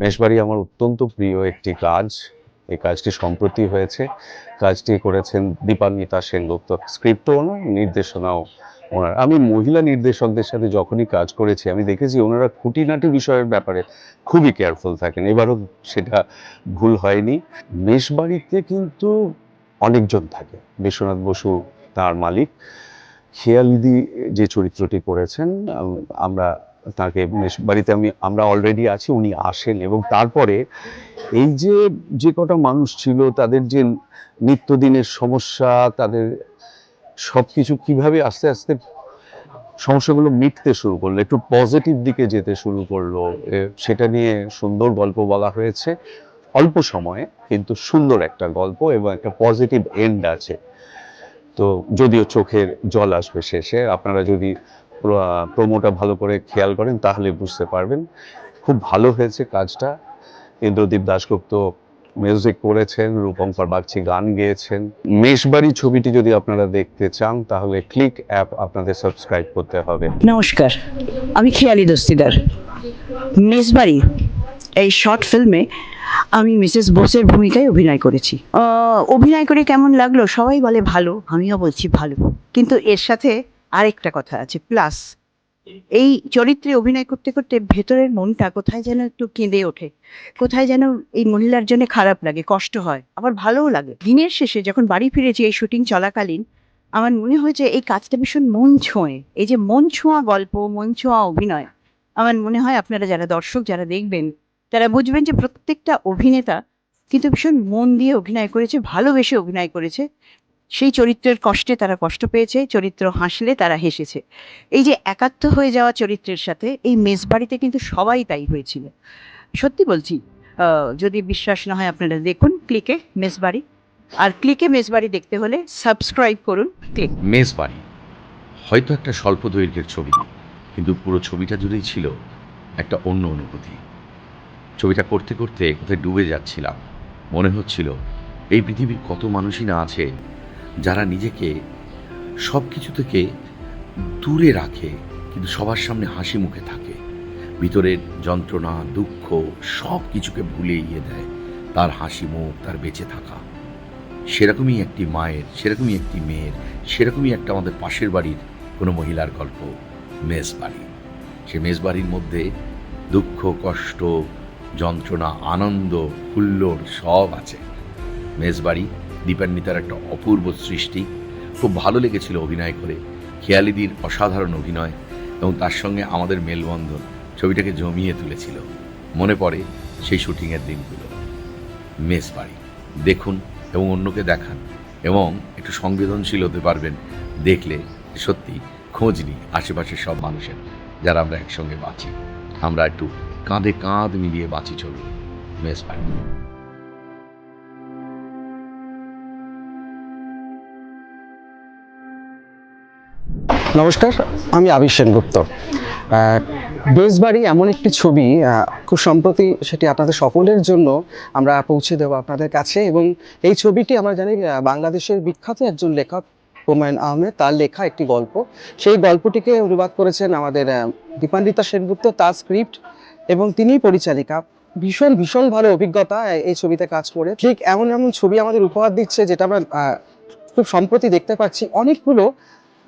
মেশবাড়ি আমার অত্যন্ত প্রিয় একটি কাজ। এই কাজটি সম্প্রতি হয়েছে। কাজটি করেছেন দীপান্বিতা সেনগুপ্ত স্ক্রিপ্টও নির্দেশনাও ওনার। আমি মহিলা নির্দেশকদের সাথে যখনই কাজ করেছি, আমি দেখেছি ওনারা খুঁটিনাটি বিষয়ের ব্যাপারে খুবই কেয়ারফুল থাকেন। এবারও সেটা ভুল হয়নি। মেশবাড়িতে কিন্তু অনেকজন থাকে। বিশ্বনাথ বসু তার মালিক। খেয়ালিদি যে চরিত্রটি করেছেন আমরা তাকে বাড়িতে আমি, আমরা অলরেডি আছি, উনি আসেন এবং তারপরে এই যে যে কটা মানুষ ছিল, তাদের যে নিত্যদিনের সমস্যা, তাদের সব কিছু কীভাবে আস্তে আস্তে সমস্যাগুলো মিটতে শুরু করল, একটু পজিটিভ দিকে যেতে শুরু করল সেটা নিয়ে সুন্দর গল্প বলা হয়েছে। অল্প সময়ে, কিন্তু সুন্দর একটা গল্প এবং একটা পজিটিভ এন্ড আছে। তো যদিও চোখের জল আসবে শেষে, আপনারা যদি প্রোমোটা ভালো করে খেয়াল করেন, তাহলে বুঝতে পারবেন। খুব ভালো হয়েছে কাজটা। ইন্দ্রদীপ দাশগুপ্ত মিউজিক করেছেন রূপঙ্কর বাগচি গান গেয়েছেন। মেশবাড়ি ছবিটি যদি আপনারা দেখতে চান, তাহলে ক্লিক অ্যাপ আপনাদের সাবস্ক্রাইব করতে হবে। নমস্কার, আমি খেয়ালি দস্তিদার। মেজবাড়ি এই শর্ট ফিল্মে আমি মিসেস বোসের ভূমিকায় অভিনয় করেছি। অভিনয় করে কেমন লাগল? সবাই বলে ভালো, আমিও বলছি ভালো। কিন্তু এর সাথে আরেকটা কথা আছে প্লাস এই চরিত্রে অভিনয় করতে করতে ভেতরের মনটা কোথায় যেন একটু কেঁদে ওঠে। কোথায় যেন এই মহিলার জন্য খারাপ লাগে, কষ্ট হয়, আবার ভালোও লাগে। দিনের শেষে যখন বাড়ি ফিরেছি এই শুটিং চলাকালীন, আমার মনে হয়েছে এই কাজটা ভীষণ মন ছোঁয়। এই যে মন ছোঁয়া গল্প, মন ছোঁয়া অভিনয়, আমার মনে হয় আপনারা যারা দর্শক, যারা দেখবেন, তারা বুঝবেন যে প্রত্যেকটা অভিনেতা কিন্তু ভীষণ মন দিয়ে অভিনয় করেছে, ভালোবেসে অভিনয় করেছে। সেই চরিত্রের কষ্টে তারা কষ্ট পেয়েছে, চরিত্র হাসলে তারা হেসেছে। এই যে একাত্ম হয়ে যাওয়া চরিত্রের সাথে এই মেজবাড়িতে কিন্তু সবাই তাই হয়েছিল। সত্যি বলছি যদি বিশ্বাস না হয় আপনারা দেখুন ক্লিকে মেজবাড়ি। আর ক্লিকে মেজবাড়ি দেখতে হলে সাবস্ক্রাইব করুন ক্লিক। মেজবাড়ি হয়তো একটা স্বল্প দৈর্ঘ্যের ছবি, কিন্তু পুরো ছবিটা জুড়েই ছিল একটা অন্য অনুভূতি। ছবিটা করতে করতে কোথায় ডুবে যাচ্ছিলাম, মনে হচ্ছিল এই পৃথিবীর কত মানুষই না আছে যারা নিজেকে সব কিছু থেকে দূরে রাখে, কিন্তু সবার সামনে হাসি মুখে থাকে। ভিতরের যন্ত্রণা, দুঃখ সব কিছুকে ভুলে ইয়ে দেয়। তার হাসি মুখ, তার বেঁচে থাকা। সেরকমই একটি মায়ের, সেরকমই একটি মেয়ের, সেরকমই একটা আমাদের পাশের বাড়ির কোনো মহিলার গল্প মেস বাড়ি সে মেস বাড়ির মধ্যে দুঃখ, কষ্ট, যন্ত্রণা, আনন্দ, হুল্লোড় সব আছে। মেস বাড়ি দীপান্বিতার একটা অপূর্ব সৃষ্টি। খুব ভালো লেগেছিল অভিনয় করে। খেয়ালিদির অসাধারণ অভিনয় এবং তার সঙ্গে আমাদের মেলবন্ধন ছবিটাকে জমিয়ে তুলেছিল। মনে পড়ে সেই শুটিংয়ের দিনগুলো। মেস বাড়ি। দেখুন এবং অন্যকে দেখান এবং একটু সংবেদনশীল হতে পারবেন। দেখলে সত্যি খোঁজ নিই আশেপাশের সব মানুষের যারা আমরা একসঙ্গে বাঁচি। আমরা একটু কাঁধে কাঁধ মিলিয়ে বাঁচি চলুন মেস বাড়ি। নমস্কার, আমি আবির সেনগুপ্ত। বেশবাড়ি এমন একটি ছবি খুব সম্প্রতি সেটি আপনাদের সকলের জন্য আমরা পৌঁছে দেবো আপনাদের কাছে এবং এই ছবিটি আমরা জানি বাংলাদেশের বিখ্যাত একজন লেখক হুমায়ুন আহমেদ। তার লেখা একটি গল্প। সেই গল্পটিকে অনুবাদ করেছেন আমাদের দীপান্বিতা সেনগুপ্ত, তার স্ক্রিপ্ট এবং তিনিই পরিচালিকা। ভীষণ ভীষণ ভালো অভিজ্ঞতা এই ছবিতে কাজ করে। ঠিক এমন এমন ছবি আমাদের উপহার দিচ্ছে যেটা আমরা খুব সম্প্রতি দেখতে পাচ্ছি। অনেকগুলো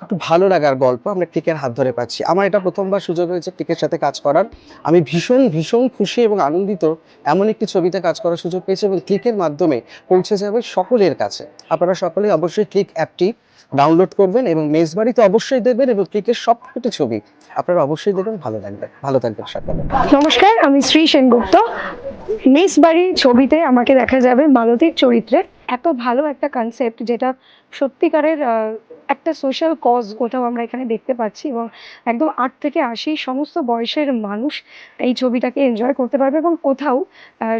একটু ভালো লাগার গল্প, আমরা টিকের হাত ধরে পাচ্ছি। আমার এটা প্রথমবার সুযোগ হয়েছে টিকের সাথে কাজ করার। আমি ভীষণ ভীষণ খুশি এবং আনন্দিত এমন একটি ছবিতে কাজ করার সুযোগ পেয়েছি এবং ক্লিকের মাধ্যমে পৌঁছে যাবে সকলের কাছে। আপনারা সকলে অবশ্যই ক্লিক অ্যাপটি ডাউনলোড করবেন এবং মেজবাড়িতে অবশ্যই দেখবেন এবং ক্লিকের সব কটি ছবি আপনারা অবশ্যই দেখবেন, ভালো লাগবে। ভালো থাকবেন সকলে। নমস্কার, আমি শ্রী সেনগুপ্ত। মেস বাড়ি ছবিতে আমাকে দেখা যাবে মালতীর চরিত্রে এত ভালো একটা কনসেপ্ট যেটা সত্যিকারের একটা সোশ্যাল কজ কোথাও আমরা এখানে দেখতে পাচ্ছি এবং একদম আট থেকে আশি সমস্ত বয়সের মানুষ এই ছবিটাকে এনজয় করতে পারবে এবং কোথাও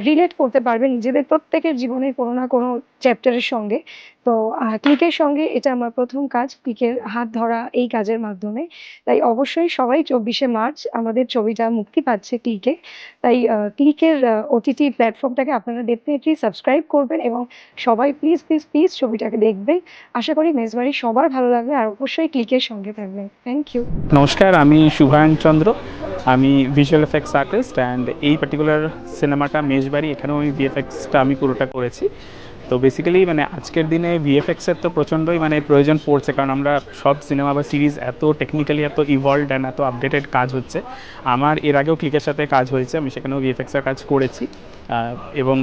রিলেট করতে পারবে নিজেদের প্রত্যেকের জীবনের কোনো না কোনো চ্যাপ্টারের সঙ্গে। তো ক্লিকের সঙ্গে এটা আমার প্রথম কাজ, ক্লিকের হাত ধরা এই কাজের মাধ্যমে। তাই অবশ্যই সবাই চব্বিশে মার্চ আমাদের ছবিটা মুক্তি পাচ্ছে ক্লিকে। তাই ক্লিকের ওটিটি প্ল্যাটফর্মটাকে আপনারা ডেফিনেটলি সাবস্ক্রাইব করবেন এবং সবাই প্লিজ প্লিজ প্লিজ ছবিটাকে দেখবেন। আশা করি মেজবাড়ি সবার ভালো লাগবে আর অবশ্যই ক্লিকের সঙ্গে থাকবেন। থ্যাংক ইউ নমস্কার, আমি শুভায়ন চন্দ্র। আমি ভিজুয়াল এফেক্টস আর্টিস্ট অ্যান্ড এই পার্টিকুলার সিনেমাটা মেজবাড়ি, এখানেও আমি ভিএফএক্সটা আমি পুরোটা করেছি। তো বেসিক্যালি মানে আজকের দিনে ভিএফএক্সের তো প্রচণ্ডই মানে প্রয়োজন পড়ছে, কারণ আমরা সব সিনেমা বা সিরিজ এত টেকনিক্যালি এত ইভলভ অ্যান্ড এত আপডেটেড কাজ হচ্ছে। আমার এর আগেও ক্লিকের সাথে কাজ হয়েছে, আমি সেখানেও ভিএফএক্সের কাজ করেছি। এবং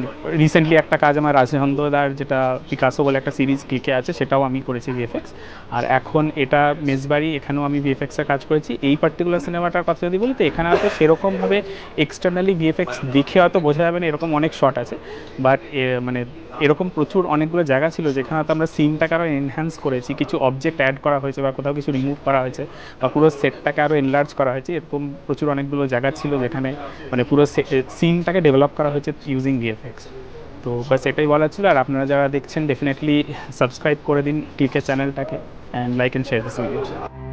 রিসেন্টলি একটা কাজ আমার রাজনন্দদার যেটা পিকাসো বলে একটা সিরিজ ক্লিকে আছে, সেটাও আমি করেছি ভিএফএক্স আর এখন এটা মেজবাড়ি, এখানেও আমি ভিএফএক্সের কাজ করেছি। এই পার্টিকুলার সিনেমাটার কথা যদি বলি, তো এখানে হয়তো সেরকমভাবে এক্সটার্নালি ভিএফএক্স দেখে হয়তো বোঝা যাবে না, এরকম অনেক শট আছে। বাট মানে এরকম প্রচুর অনেকগুলো জায়গা ছিল, যেখানে হয়তো আমরা সিনটাকে আরও এনহ্যান্স করেছি, কিছু অবজেক্ট অ্যাড করা হয়েছে বা কোথাও কিছু রিমুভ করা হয়েছে, বা পুরো সেটটাকে আরও এনলার্জ করা হয়েছে। এরকম প্রচুর অনেকগুলো জায়গা ছিল যেখানে মানে পুরো সিনটাকে ডেভেলপ করা হয়েছে। ইউজিং ভিএফএক্স তো বাস এটাই বলার ছিল, আর আপনারা যারা দেখছেন ডেফিনেটলি সাবস্ক্রাইব করে দিন টিকে চ্যানেলটাকে and like and share this video